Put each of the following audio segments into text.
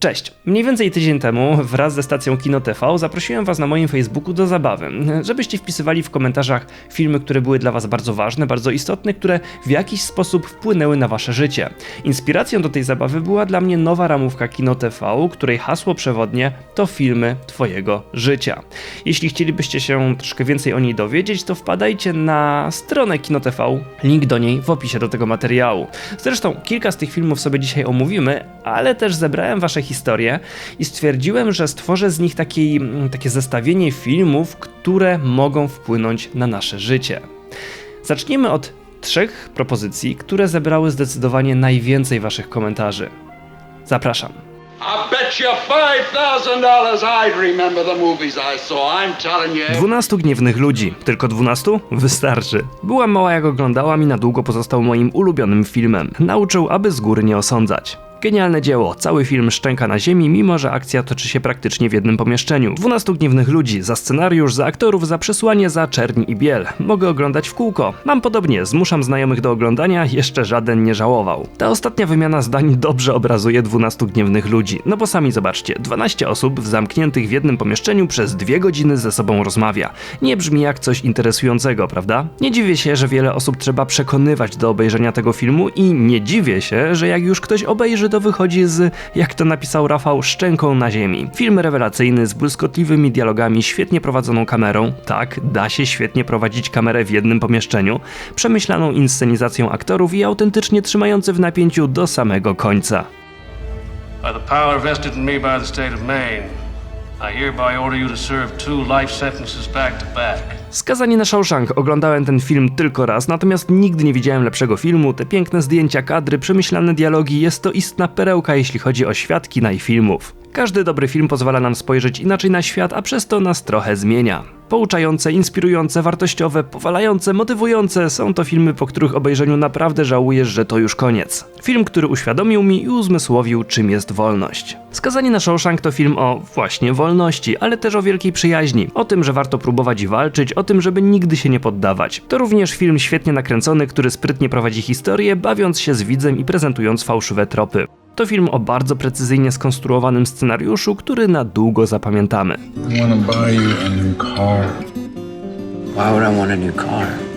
Cześć! Mniej więcej tydzień temu wraz ze stacją Kino TV zaprosiłem Was na moim Facebooku do zabawy, żebyście wpisywali w komentarzach filmy, które były dla Was bardzo ważne, bardzo istotne, które w jakiś sposób wpłynęły na Wasze życie. Inspiracją do tej zabawy była dla mnie nowa ramówka Kino TV, której hasło przewodnie to filmy Twojego życia. Jeśli chcielibyście się troszkę więcej o niej dowiedzieć, to wpadajcie na stronę Kino TV, link do niej w opisie do tego materiału. Zresztą kilka z tych filmów sobie dzisiaj omówimy, ale też zebrałem Wasze historie i stwierdziłem, że stworzę z nich taki, mm, takie zestawienie filmów, które mogą wpłynąć na nasze życie. Zacznijmy od trzech propozycji, które zebrały zdecydowanie najwięcej Waszych komentarzy. Zapraszam. I bet you $5,000 I'd remember the movies I saw. I'm telling you. 12 gniewnych ludzi. Tylko 12? Wystarczy. Była mała jak oglądałam i na długo pozostał moim ulubionym filmem. Nauczył, aby z góry nie osądzać. Genialne dzieło, cały film szczęka na ziemi, mimo że akcja toczy się praktycznie w jednym pomieszczeniu. 12 gniewnych ludzi, za scenariusz, za aktorów, za przesłanie, za czerń i biel. Mogę oglądać w kółko. Mam podobnie, zmuszam znajomych do oglądania, jeszcze żaden nie żałował. Ta ostatnia wymiana zdań dobrze obrazuje 12 gniewnych ludzi, no bo sami zobaczcie, 12 osób zamkniętych w jednym pomieszczeniu przez dwie godziny ze sobą rozmawia. Nie brzmi jak coś interesującego, prawda? Nie dziwię się, że wiele osób trzeba przekonywać do obejrzenia tego filmu i nie dziwię się, że jak już ktoś obejrzy, to wychodzi z, jak to napisał Rafał, szczęką na ziemi. Film rewelacyjny z błyskotliwymi dialogami, świetnie prowadzoną kamerą. Tak, da się świetnie prowadzić kamerę w jednym pomieszczeniu, przemyślaną inscenizacją aktorów i autentycznie trzymający w napięciu do samego końca. By the power vested in me by the state of Maine, I hereby order you to serve two life sentences back to back. Skazani na Shawshank oglądałem ten film tylko raz, natomiast nigdy nie widziałem lepszego filmu. Te piękne zdjęcia, kadry, przemyślane dialogi jest to istna perełka, jeśli chodzi o świat kina i filmów. Każdy dobry film pozwala nam spojrzeć inaczej na świat, a przez to nas trochę zmienia. Pouczające, inspirujące, wartościowe, powalające, motywujące są to filmy, po których obejrzeniu naprawdę żałujesz, że to już koniec. Film, który uświadomił mi i uzmysłowił, czym jest wolność. Skazani na Shawshank to film o właśnie wolności, ale też o wielkiej przyjaźni, o tym, że warto próbować i walczyć, o tym, żeby nigdy się nie poddawać. To również film świetnie nakręcony, który sprytnie prowadzi historię, bawiąc się z widzem i prezentując fałszywe tropy. To film o bardzo precyzyjnie skonstruowanym scenariuszu, który na długo zapamiętamy. I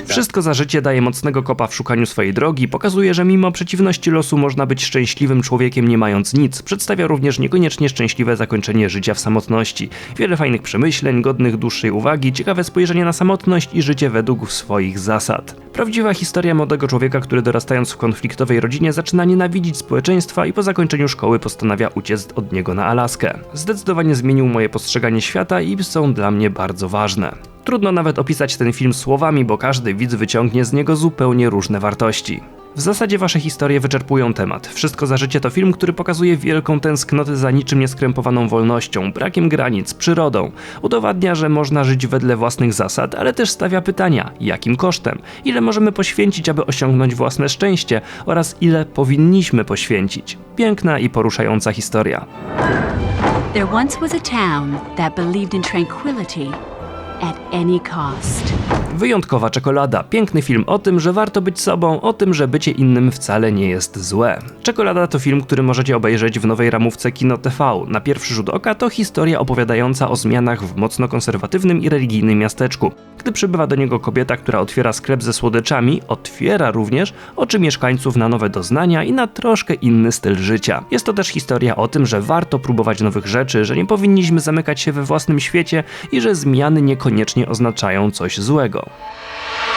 car? Wszystko za życie daje mocnego kopa w szukaniu swojej drogi, pokazuje, że mimo przeciwności losu można być szczęśliwym człowiekiem nie mając nic. Przedstawia również niekoniecznie szczęśliwe zakończenie życia w samotności. Wiele fajnych przemyśleń, godnych dłuższej uwagi, ciekawe spojrzenie na samotność i życie według swoich zasad. Prawdziwa historia młodego człowieka, który dorastając w konfliktowej rodzinie zaczyna nienawidzić społeczeństwa i po zakończeniu szkoły postanawia uciec od niego na Alaskę. Zdecydowanie zmienił moje postrzeganie świata i są dla mnie bardzo ważne. Trudno nawet opisać ten film słowami, bo każdy widz wyciągnie z niego zupełnie różne wartości. W zasadzie wasze historie wyczerpują temat. Wszystko za życie to film, który pokazuje wielką tęsknotę za niczym nieskrępowaną wolnością, brakiem granic, przyrodą. Udowadnia, że można żyć wedle własnych zasad, ale też stawia pytania, jakim kosztem, ile możemy poświęcić, aby osiągnąć własne szczęście oraz ile powinniśmy poświęcić. Piękna i poruszająca historia. There once was a town that believed in tranquility at any cost. Wyjątkowa czekolada. Piękny film o tym, że warto być sobą, o tym, że bycie innym wcale nie jest złe. Czekolada to film, który możecie obejrzeć w nowej ramówce Kino TV. Na pierwszy rzut oka to historia opowiadająca o zmianach w mocno konserwatywnym i religijnym miasteczku. Gdy przybywa do niego kobieta, która otwiera sklep ze słodyczami, otwiera również oczy mieszkańców na nowe doznania i na troszkę inny styl życia. Jest to też historia o tym, że warto próbować nowych rzeczy, że nie powinniśmy zamykać się we własnym świecie i że zmiany niekoniecznie oznaczają coś złego. Tchau.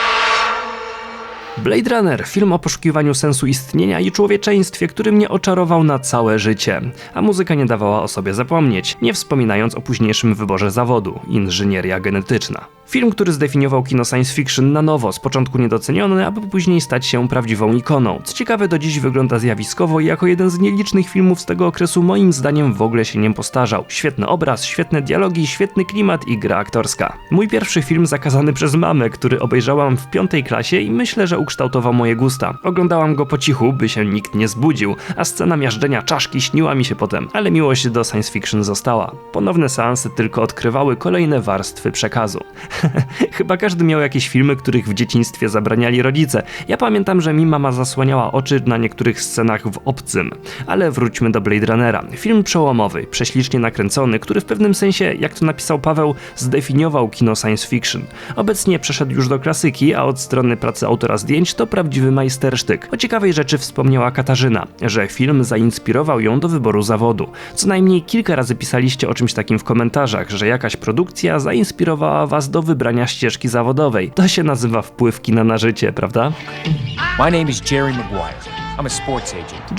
Blade Runner, film o poszukiwaniu sensu istnienia i człowieczeństwie, który mnie oczarował na całe życie, a muzyka nie dawała o sobie zapomnieć, nie wspominając o późniejszym wyborze zawodu inżynieria genetyczna. Film, który zdefiniował kino science fiction na nowo, z początku niedoceniony, aby później stać się prawdziwą ikoną. Co ciekawe, do dziś wygląda zjawiskowo i jako jeden z nielicznych filmów z tego okresu moim zdaniem w ogóle się nie postarzał. Świetny obraz, świetne dialogi, świetny klimat i gra aktorska. Mój pierwszy film zakazany przez mamę, który obejrzałam w piątej klasie i myślę, że ukształtował moje gusta. Oglądałam go po cichu, by się nikt nie zbudził, a scena miażdżenia czaszki śniła mi się potem, ale miłość do science fiction została. Ponowne seansy tylko odkrywały kolejne warstwy przekazu. Chyba każdy miał jakieś filmy, których w dzieciństwie zabraniali rodzice. Ja pamiętam, że mi mama zasłaniała oczy na niektórych scenach w Obcym. Ale wróćmy do Blade Runnera. Film przełomowy, prześlicznie nakręcony, który w pewnym sensie, jak to napisał Paweł, zdefiniował kino science fiction. Obecnie przeszedł już do klasyki, a od strony pracy autora zdjęć to prawdziwy majstersztyk. O ciekawej rzeczy wspomniała Katarzyna, że film zainspirował ją do wyboru zawodu. Co najmniej kilka razy pisaliście o czymś takim w komentarzach, że jakaś produkcja zainspirowała was do wybrania ścieżki zawodowej. To się nazywa wpływ kina na życie, prawda? My name is Jerry Maguire.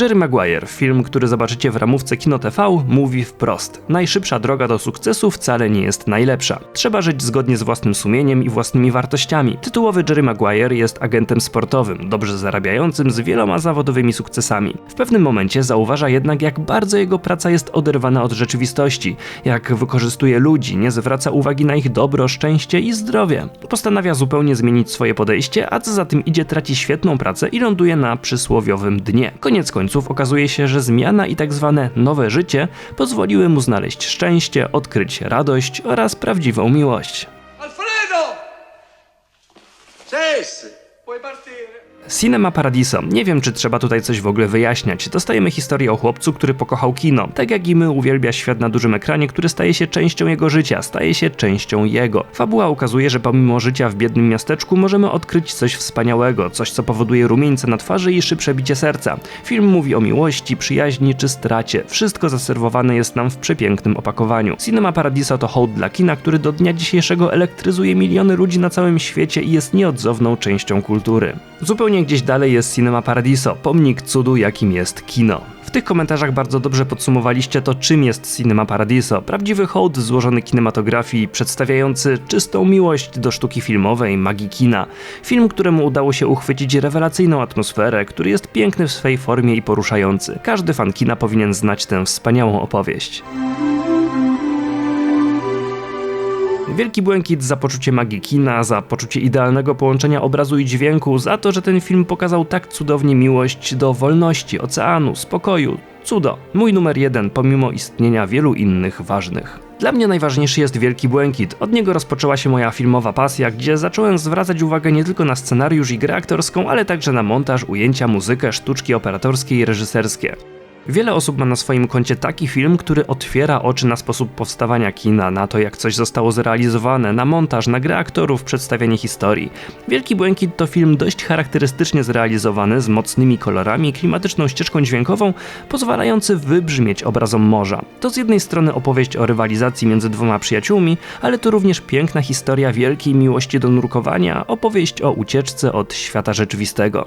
Jerry Maguire, film, który zobaczycie w ramówce Kino TV, mówi wprost: Najszybsza droga do sukcesu wcale nie jest najlepsza. Trzeba żyć zgodnie z własnym sumieniem i własnymi wartościami. Tytułowy Jerry Maguire jest agentem sportowym, dobrze zarabiającym z wieloma zawodowymi sukcesami. W pewnym momencie zauważa jednak, jak bardzo jego praca jest oderwana od rzeczywistości, jak wykorzystuje ludzi, nie zwraca uwagi na ich dobro, szczęście i zdrowie. Postanawia zupełnie zmienić swoje podejście, a co za tym idzie, traci świetną pracę i ląduje na przysłowiowym dnie. Koniec końców okazuje się, że zmiana i tak zwane nowe życie pozwoliły mu znaleźć szczęście, odkryć radość oraz prawdziwą miłość. Alfredo! Puoi partire. Cinema Paradiso. Nie wiem, czy trzeba tutaj coś w ogóle wyjaśniać. Dostajemy historię o chłopcu, który pokochał kino. Tak jak i my uwielbia świat na dużym ekranie, który staje się częścią jego życia, staje się częścią jego. Fabuła ukazuje, że pomimo życia w biednym miasteczku możemy odkryć coś wspaniałego, coś co powoduje rumieńce na twarzy i szybsze bicie serca. Film mówi o miłości, przyjaźni czy stracie. Wszystko zaserwowane jest nam w przepięknym opakowaniu. Cinema Paradiso to hołd dla kina, który do dnia dzisiejszego elektryzuje miliony ludzi na całym świecie i jest nieodzowną częścią kultury. Zupełnie gdzieś dalej jest Cinema Paradiso, pomnik cudu jakim jest kino. W tych komentarzach bardzo dobrze podsumowaliście to, czym jest Cinema Paradiso. Prawdziwy hołd złożony kinematografii, przedstawiający czystą miłość do sztuki filmowej, magii kina. Film, któremu udało się uchwycić rewelacyjną atmosferę, który jest piękny w swej formie i poruszający. Każdy fan kina powinien znać tę wspaniałą opowieść. Wielki błękit za poczucie magii kina, za poczucie idealnego połączenia obrazu i dźwięku, za to, że ten film pokazał tak cudownie miłość do wolności, oceanu, spokoju. Cudo. Mój numer jeden, pomimo istnienia wielu innych ważnych. Dla mnie najważniejszy jest Wielki Błękit. Od niego rozpoczęła się moja filmowa pasja, gdzie zacząłem zwracać uwagę nie tylko na scenariusz i grę aktorską, ale także na montaż, ujęcia, muzykę, sztuczki operatorskie i reżyserskie. Wiele osób ma na swoim koncie taki film, który otwiera oczy na sposób powstawania kina, na to jak coś zostało zrealizowane, na montaż, na grę aktorów, przedstawianie historii. Wielki Błękit to film dość charakterystycznie zrealizowany, z mocnymi kolorami klimatyczną ścieżką dźwiękową, pozwalający wybrzmieć obrazom morza. To z jednej strony opowieść o rywalizacji między dwoma przyjaciółmi, ale to również piękna historia wielkiej miłości do nurkowania, opowieść o ucieczce od świata rzeczywistego.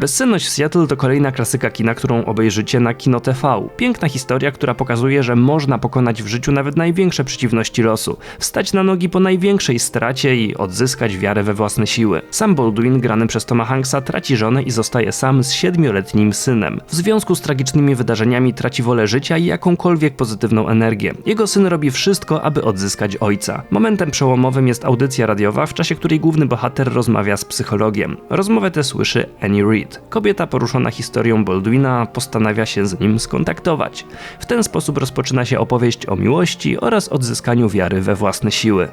Bezsenność Seattle to kolejna klasyka kina, którą obejrzycie na Kino TV. Piękna historia, która pokazuje, że można pokonać w życiu nawet największe przeciwności losu, wstać na nogi po największej stracie i odzyskać wiarę we własne siły. Sam Baldwin, grany przez Toma Hanksa, traci żonę i zostaje sam z siedmioletnim synem. W związku z tragicznymi wydarzeniami traci wolę życia i jakąkolwiek pozytywną energię. Jego syn robi wszystko, aby odzyskać ojca. Momentem przełomowym jest audycja radiowa, w czasie której główny bohater rozmawia z psychologiem. Rozmowę tę słyszy Annie Reid. Kobieta poruszona historią Baldwina postanawia się z nim skontaktować. W ten sposób rozpoczyna się opowieść o miłości oraz odzyskaniu wiary we własne siły.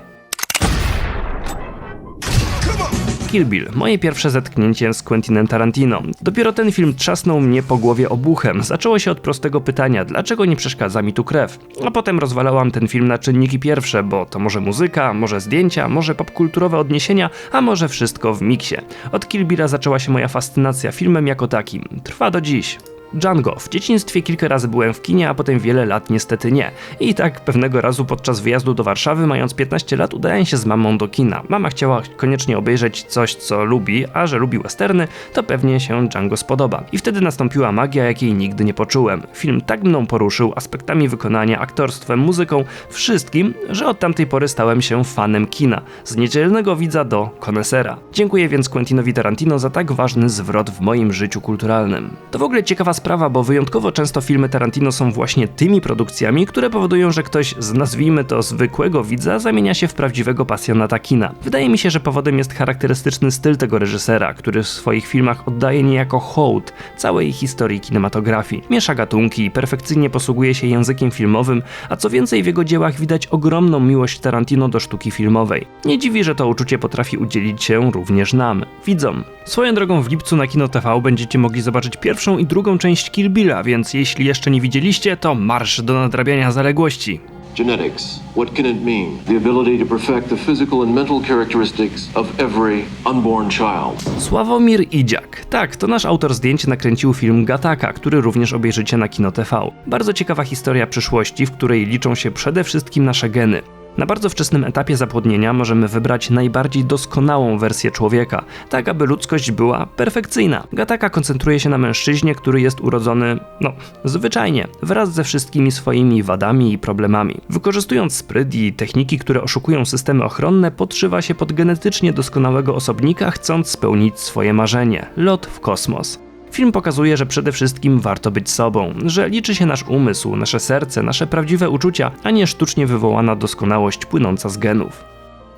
Kill Bill, moje pierwsze zetknięcie z Quentinem Tarantino. Dopiero ten film trzasnął mnie po głowie obuchem. Zaczęło się od prostego pytania, dlaczego nie przeszkadza mi tu krew? A potem rozwalałam ten film na czynniki pierwsze, bo to może muzyka, może zdjęcia, może popkulturowe odniesienia, a może wszystko w miksie. Od Kill Billa zaczęła się moja fascynacja filmem jako takim. Trwa do dziś. Django. W dzieciństwie kilka razy byłem w kinie, a potem wiele lat niestety nie. I tak pewnego razu podczas wyjazdu do Warszawy, mając 15 lat, udałem się z mamą do kina. Mama chciała koniecznie obejrzeć coś, co lubi, a że lubi westerny, to pewnie się Django spodoba. I wtedy nastąpiła magia, jakiej nigdy nie poczułem. Film tak mną poruszył aspektami wykonania, aktorstwem, muzyką, wszystkim, że od tamtej pory stałem się fanem kina. Z niedzielnego widza do konesera. Dziękuję więc Quentinowi Tarantino za tak ważny zwrot w moim życiu kulturalnym. To w ogóle ciekawa sprawa, bo wyjątkowo często filmy Tarantino są właśnie tymi produkcjami, które powodują, że ktoś z nazwijmy to zwykłego widza zamienia się w prawdziwego pasjonata kina. Wydaje mi się, że powodem jest charakterystyczny styl tego reżysera, który w swoich filmach oddaje niejako hołd całej historii kinematografii. Miesza gatunki i perfekcyjnie posługuje się językiem filmowym, a co więcej w jego dziełach widać ogromną miłość Tarantino do sztuki filmowej. Nie dziwi, że to uczucie potrafi udzielić się również nam, widzom. Swoją drogą w lipcu na Kino TV będziecie mogli zobaczyć pierwszą i drugą część Kill Billa, więc jeśli jeszcze nie widzieliście, to marsz do nadrabiania zaległości. Genetics. What can it mean? The ability to perfect the physical and mental characteristics of every unborn child. Sławomir Idziak. Tak, to nasz autor zdjęć nakręcił film Gataka, który również obejrzycie na Kino TV. Bardzo ciekawa historia przyszłości, w której liczą się przede wszystkim nasze geny. Na bardzo wczesnym etapie zapłodnienia możemy wybrać najbardziej doskonałą wersję człowieka, tak aby ludzkość była perfekcyjna. Gataka koncentruje się na mężczyźnie, który jest urodzony, no, zwyczajnie, wraz ze wszystkimi swoimi wadami i problemami. Wykorzystując spryt i techniki, które oszukują systemy ochronne, podszywa się pod genetycznie doskonałego osobnika, chcąc spełnić swoje marzenie lot w kosmos. Film pokazuje, że przede wszystkim warto być sobą, że liczy się nasz umysł, nasze serce, nasze prawdziwe uczucia, a nie sztucznie wywołana doskonałość płynąca z genów.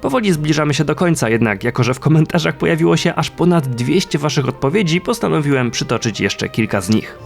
Powoli zbliżamy się do końca, jednak jako że w komentarzach pojawiło się aż ponad 200 waszych odpowiedzi, postanowiłem przytoczyć jeszcze kilka z nich.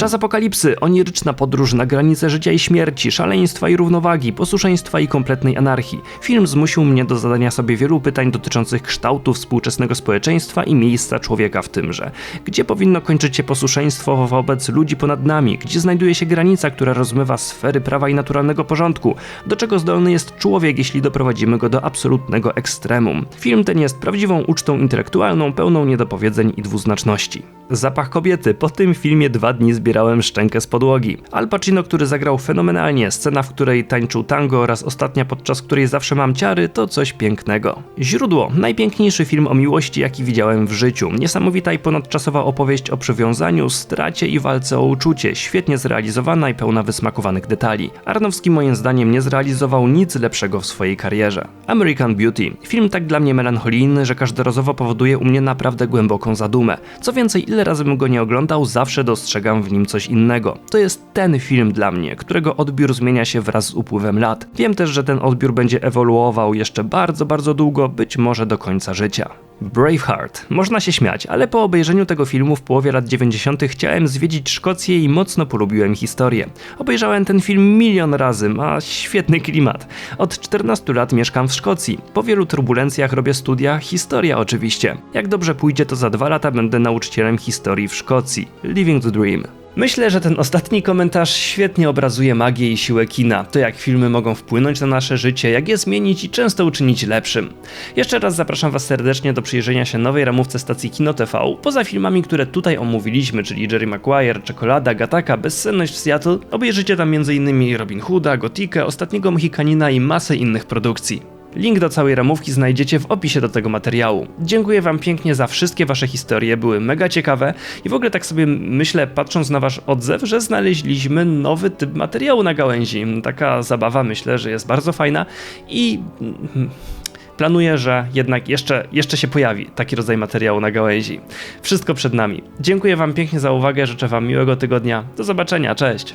Czas apokalipsy, oniryczna podróż na granicę życia i śmierci, szaleństwa i równowagi, posłuszeństwa i kompletnej anarchii. Film zmusił mnie do zadania sobie wielu pytań dotyczących kształtu współczesnego społeczeństwa i miejsca człowieka w tymże. Gdzie powinno kończyć się posłuszeństwo wobec ludzi ponad nami? Gdzie znajduje się granica, która rozmywa sfery prawa i naturalnego porządku? Do czego zdolny jest człowiek, jeśli doprowadzimy go do absolutnego ekstremum? Film ten jest prawdziwą ucztą intelektualną, pełną niedopowiedzeń i dwuznaczności. Zapach kobiety. Po tym filmie dwa dni zbierałem szczękę z podłogi. Al Pacino, który zagrał fenomenalnie, scena, w której tańczył tango oraz ostatnia, podczas której zawsze mam ciary, to coś pięknego. Źródło. Najpiękniejszy film o miłości, jaki widziałem w życiu. Niesamowita i ponadczasowa opowieść o przywiązaniu, stracie i walce o uczucie. Świetnie zrealizowana i pełna wysmakowanych detali. Arnowski moim zdaniem nie zrealizował nic lepszego w swojej karierze. American Beauty. Film tak dla mnie melancholijny, że każdorazowo powoduje u mnie naprawdę głęboką zadumę. Co więcej, ile razy bym go nie oglądał, zawsze dostrzegam w nim coś innego. To jest ten film dla mnie, którego odbiór zmienia się wraz z upływem lat. Wiem też, że ten odbiór będzie ewoluował jeszcze bardzo, bardzo długo, być może do końca życia. Braveheart. Można się śmiać, ale po obejrzeniu tego filmu w połowie lat 90. chciałem zwiedzić Szkocję i mocno polubiłem historię. Obejrzałem ten film milion razy, ma świetny klimat. Od 14 lat mieszkam w Szkocji. Po wielu turbulencjach robię studia, historia oczywiście. Jak dobrze pójdzie, to za dwa lata będę nauczycielem historii w Szkocji. Living the Dream. Myślę, że ten ostatni komentarz świetnie obrazuje magię i siłę kina, to jak filmy mogą wpłynąć na nasze życie, jak je zmienić i często uczynić lepszym. Jeszcze raz zapraszam Was serdecznie do przyjrzenia się nowej ramówce stacji Kino TV. Poza filmami, które tutaj omówiliśmy, czyli Jerry Maguire, Czekolada, Gataka, Bezsenność w Seattle, obejrzycie tam m.in. Robin Hooda, Gotikę, Ostatniego Mohikanina i masę innych produkcji. Link do całej ramówki znajdziecie w opisie do tego materiału. Dziękuję Wam pięknie za wszystkie Wasze historie, były mega ciekawe i w ogóle tak sobie myślę, patrząc na Wasz odzew, że znaleźliśmy nowy typ materiału na gałęzi. Taka zabawa myślę, że jest bardzo fajna i mm, planuję, że jednak jeszcze, jeszcze się pojawi taki rodzaj materiału na gałęzi. Wszystko przed nami. Dziękuję Wam pięknie za uwagę, życzę Wam miłego tygodnia. Do zobaczenia, cześć!